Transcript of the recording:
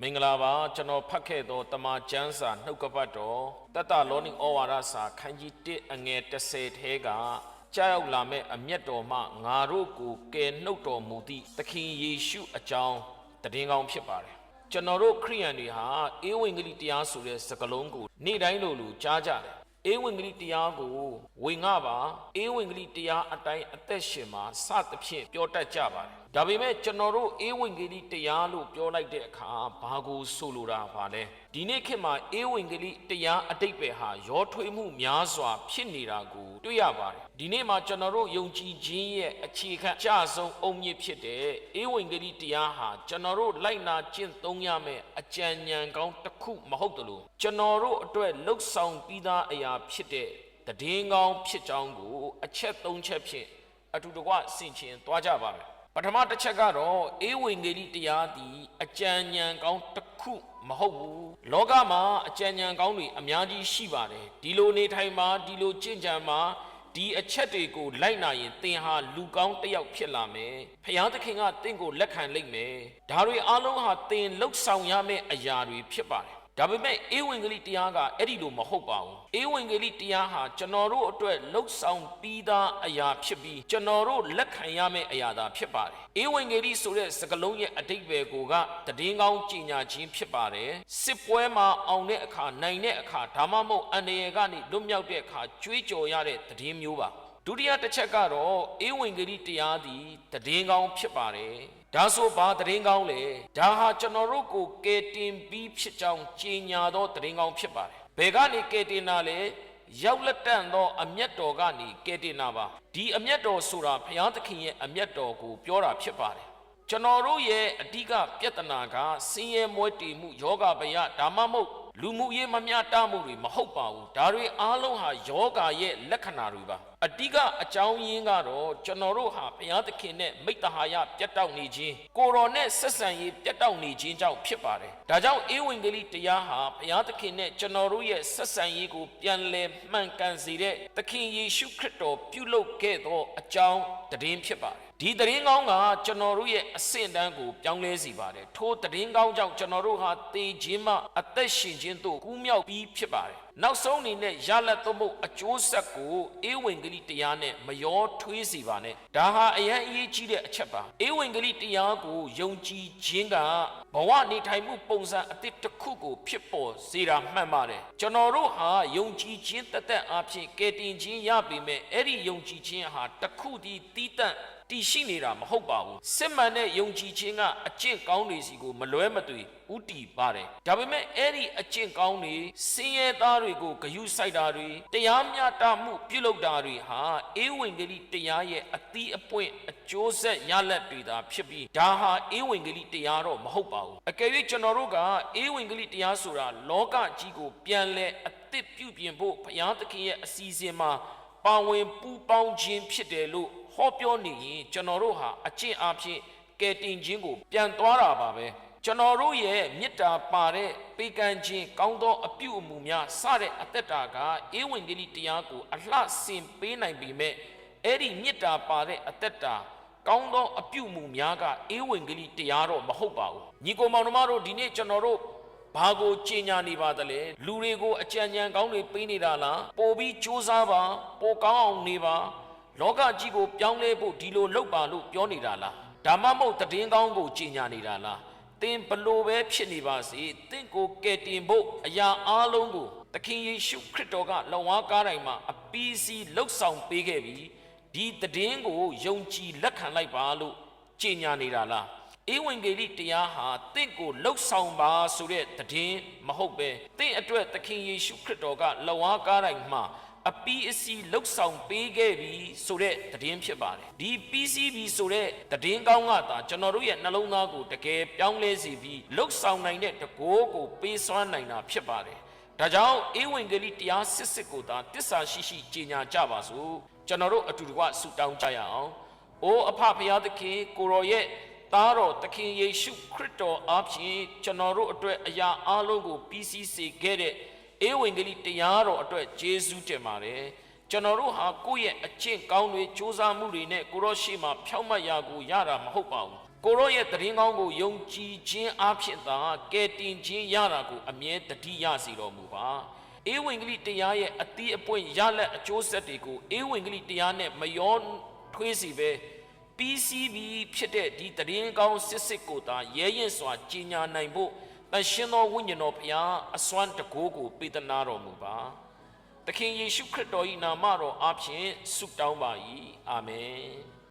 မင်္ဂလာပါကျွန်တော်ဖတ်ခဲ့သောတမန်ကျမ်းစာနှုတ်ကပတ်တော်တတလောနိဩဝါဒစာခန်းကြီး1အငယ်30ထဲကကြောက်လာမဲ့အမျက်တော်မှငါတို့ကိုကယ်နှုတ်တော်မူသည့်သခင်ယေရှုအကြောင်းတည်င်းကောင်းဖြစ်ပါတယ်ကျွန်တော်တို့ခရိယန်တွေဟာအေဝံဂေလိတရားဆိုတဲ့စကားလုံးကိုနေ့တိုင်းလိုလိုကြားကြတယ်ဧဝံဂေလိတရားကိုဝင်ငါပါဧဝံဂေလိတရားအတိုင်းအသက်ရှင်မှာစသဖြင့်ပြောတတ်ကြပါတယ် ဒါပေမဲ့ကျွန်တော်တို့ဧဝံဂေလိတရားလို့ပြောလိုက်တဲ့အခါဘာကိုဆိုလိုတာပါလဲဒီနေ့ခေတ်မှာဧဝံဂေလိတရားအတိတ်ပဲဟာရောထွေးမှုများစွာ ဖြစ်နေတာကိုတွေ့ရပါတယ်ဒီနေ့မှာကျွန်တော်တို့ယုံကြည်ခြင်းရဲ့အခြေခံအကျဆုံးအုံမြစ်ဖြစ်တဲ့ဧဝံဂေလိတရားဟာကျွန်တော်တို့လိုက်နာကျင့်သုံးရမယ့်အကြံဉာဏ်ကောင်းတစ်ခုမဟုတ်တလို့ကျွန်တော်တို့အတွက်လှုပ်ဆောင်ပြီးသားအရာဖြစ်တဲ့တည်င်းကောင်းဖြစ်ကြောင်းကိုအချက်၃ချက်ဖြင့်အတူတကွဆင်ခြင်သွားကြပါမယ် ပထမတစ်ချက်ကတော့အေဝံဂေလိတရားသည်အကြံဉာဏ်ကောင်းတစ်ခုမဟုတ်ဘူးလောကမှာအကြံဉာဏ်ကောင်းတွေအများကြီးရှိပါတယ်ဒီလိုနေထိုင်မှာဒီလိုကြင့်ကြံမှာဒီအချက်တွေကိုလိုက်နာရင်သင်ဟာလူကောင်းတစ်ယောက်ဖြစ်လာမယ်ဖျားသခင်ကသင်ကိုလက်ခံလိုက်မယ်ဒါတွေအလုံးဟာသင်လှုပ်ဆောင်ရမယ့်အရာတွေဖြစ်ပါတယ် ဒါပေမဲ့ဧဝံဂေလိတရားကအဲ့ဒီလိုမဟုတ်ပါဘူးဧဝံဂေလိတရားဟာကျွန်တော်တို့အတွက်လှုပ်ဆောင်ပြီးသားအရာဖြစ်ပြီးကျွန်တော်တို့လက်ခံရမယ့်အရာသာဖြစ်ပါတယ်ဧဝံဂေလိဆိုတဲ့စကားလုံးရဲ့အတိတ်ပဲကိုကတည်င်းကောင်းကြင်ညာခြင်းဖြစ်ပါတယ်စစ်ပွဲမှာအောင်တဲ့အခါနိုင်တဲ့အခါဒါမှမဟုတ်အန္တရာယ်ကနေလွတ်မြောက်တဲ့အခါကြွေးကြော်ရတဲ့တည်င်းမျိုးပါ ဒုတိယတစ်ချက်ကတော့ဧဝံဂေလိတရားသည်တည်င်းကောင်းဖြစ်ပါတယ်ဒါဆိုဘာတရင်ကောင်းလဲဒါဟာကျွန်တော်တို့ကိုကယ်တင်ပြီးဖြစ်ကြောင်းကြေညာသောတရင်ကောင်းဖြစ်ပါတယ်ဘယ်ကနေကယ်တင်တာလဲရောက်လက်တန့်သောအမျက်တော်ကနေကယ်တင်တာပါဒီအမျက်တော်ဆိုတာဘုရားသခင်ရဲ့အမျက်တော်ကိုပြောတာဖြစ်ပါတယ်ကျွန်တော်တို့ရဲ့အဓိကပြဿနာကဆင်းရဲမွဲတေမှုယောဂဗျာဒါမှမဟုတ် လူမှုရေးမမျှတမှုတွေမဟုတ်ပါဘူးဒါတွေအားလုံးဟာယောဂရဲ့လက္ခဏာတွေပါအဓိကအကြောင်းရင်းကတော့ကျွန်တော်တို့ဟာဘုရားသခင်နဲ့မိတ္တဟာယပြတ်တောက်နေခြင်းကိုရောနဲ့ဆက်ဆံရေးပြတ်တောက်နေခြင်းကြောင့်ဖြစ်ပါတယ်ဒါကြောင့်ဧဝံဂေလိတရားဟာဘုရားသခင်နဲ့ကျွန်တော်တို့ရဲ့ဆက်ဆံရေးကိုပြန်လည်မှန်ကန်စေတဲ့သခင်ယေရှုခရစ်တော်ပြုလုပ်ခဲ့သောအကြောင်းတည်င်းဖြစ်ပါတယ် ဒီတည်င်းကောင်းကကျွန်တော်တို့ရဲ့အဆင့်တန်းကိုပြောင်းလဲစေပါတယ်ထိုတည်င်းကောင်းကြောင့်ကျွန်တော်တို့ဟာတေခြင်းမှအသက်ရှင်ခြင်းသို့ကူးမြောက်ပြီးဖြစ်ပါတယ်နောက်ဆုံးအနေနဲ့ရလတ်သောမှုအကျိုးဆက်ကိုဧဝံဂေလိတရားနဲ့မရောထွေးစေပါနဲ့ဒါဟာအရန်အရေးကြီးတဲ့အချက်ပါဧဝံဂေလိတရားကိုယုံကြည်ခြင်းကဘဝနေထိုင်မှုပုံစံအသစ်တစ်ခုကိုဖြစ်ပေါ်စေတာမှန်ပါတယ်ကျွန်တော်တို့ဟာယုံကြည်ခြင်းတသက်အဖြစ်ကယ်တင်ခြင်းရပေမဲ့အဲ့ဒီယုံကြည်ခြင်းဟာတစ်ခုတည်းတီးတန့်တည်ရှိနေတာမဟုတ်ပါဘူးစစ်မှန်တဲ့ယုံကြည်ခြင်းကအကျင့်ကောင်းတွေစီကိုမလွဲမသွေဥတီပါတယ်ဒါပေမဲ့အဲ့ဒီအကျင့်ကောင်းတွေစင်းရဲသားတွေကိုဂယုစိုက်တာတွေတရားမျှတမှုပြုလုပ်တာတွေဟာအေဝံဂေလိတရားရဲ့အသီးအပွင့်အကျိုးဆက်ရလဒ်တွေသာဖြစ်ပြီးဒါဟာအေဝံဂေလိတရားတော့မဟုတ်ပါဘူးအကယ်၍ကျွန်တော်တို့ကအေဝံဂေလိတရားဆိုတာလောကကြီးကိုပြန်လဲအသစ်ပြုပြင်ဖို့ဘုရားသခင်ရဲ့အစီအစဉ်မှာပါဝင်ပူးပေါင်းခြင်းဖြစ်တယ်လို့ ဟောပြောနေရင်ကျွန်တော်တို့ဟာအကျင့်အဖြစ်ကယ်တင်ခြင်းကို ပြန်သွားတာပါပဲကျွန်တော်တို့ရဲ့မေတ္တာပါတဲ့ပေကံခြင်းကောင်းသောအပြုအမူများစတဲ့အသက်တာကဧဝံဂေလိတရားကို အလှဆင်ပေးနိုင်ပေမဲ့အဲ့ဒီမေတ္တာပါတဲ့အသက်တာကောင်းသောအပြုအမူများကဧဝံဂေလိတရားတော့မဟုတ်ပါဘူးညီကိုမောင်နှမတို့ဒီနေ့ကျွန်တော်တို့ဘာကိုကြင်ညာနေပါသလဲလူတွေကိုအကြံဉာဏ်ကောင်းတွေပေးနေတာလားပို့ပြီးစူးစမ်းပါပိုကောင်းအောင်နေပါ လောကကြီးကိုပြောင်းလဲဖို့ဒီလိုလုပ်ပါလို့ပြောနေတာလားဒါမှမဟုတ်တည်င်းကောင်းကိုကြင်ညာနေတာလားသင်ဘလို့ပဲဖြစ်နေပါစေသင်ကိုကယ်တင်ဖို့အရာအားလုံးကိုသခင်ယေရှုခရစ်တော်ကလောဝါးကားတိုင်းမှာအပီးစီလှုပ်ဆောင်ပေးခဲ့ပြီးဒီတည်င်းကိုယုံကြည်လက်ခံလိုက်ပါလို့ကြင်ညာနေတာလားဧဝံဂေလိတရားဟာတင့်ကိုလှုပ်ဆောင်ပါဆိုတဲ့တည်င်းမဟုတ်ပဲတင့်အတွက်သခင်ယေရှုခရစ်တော်ကလောဝါးကားတိုင်းမှာ အပီးအစီလှုပ်ဆောင်ပေးခဲ့ပြီဆိုတဲ့သတင်းဖြစ်ပါတယ်ဒီ PCB ဆိုတဲ့သတင်းကောင်းကသာကျွန်တော်တို့ရဲ့နှလုံးသားကိုတကယ်ပြောင်းလဲစေပြီးလှုပ်ဆောင်နိုင်တဲ့တကိုးကိုပေးစွမ်းနိုင်တာဖြစ်ပါတယ်ဒါကြောင့်ဧဝံဂေလိတရားစစ်စစ်ကိုသာတစ္ဆာရှိရှိကြီးညာကြပါစို့ကျွန်တော်တို့အတူတကွဆုတောင်းကြရအောင်အိုးအဖဖရာသခင်ကိုရောရဲ့သားတော်သခင်ယေရှုခရစ်တော်အားဖြင့်ကျွန်တော်တို့အတွက်အရာအလုံးကိုပြီးစီးစေခဲ့တဲ့ ဧဝံဂေလိတရားတော်အတွက်ယေရှုတင်ပါတယ်ကျွန်တော်တို့ဟာကိုယ့်ရဲ့အကျင့်ကောင်းတွေစ조사မှုတွေနဲ့ကိုရောရှိမှဖြောင့်မတ်ရာကိုရတာမဟုတ်ပါဘူးကိုရောရဲ့တရင်ကောင်းကိုယုံကြည်ခြင်းအဖြစ်သာကယ်တင်ခြင်းရတာကိုအမြဲတတိယစီတော်မူပါဧဝံဂေလိတရားရဲ့အတိအပွင့်ရလက်အကျိုးဆက်တွေကိုဧဝံဂေလိတရားနဲ့မယောထွေးစီပဲပြီးစီးပြီးဖြစ်တဲ့ဒီတရင်ကောင်းစစ်စစ်ကိုသာရဲရင်စွာကြီးညာနိုင်ဖို့ တန်ရှင်သောဝိညာဉ်တော်ဘုရားအစွမ်းတကိုးကိုပေးသနာတော်မူပါသခင်ယေရှုခရစ်တော်၏နာမတော်အားဖြင့်ဆုတောင်းပါ၏အာမင်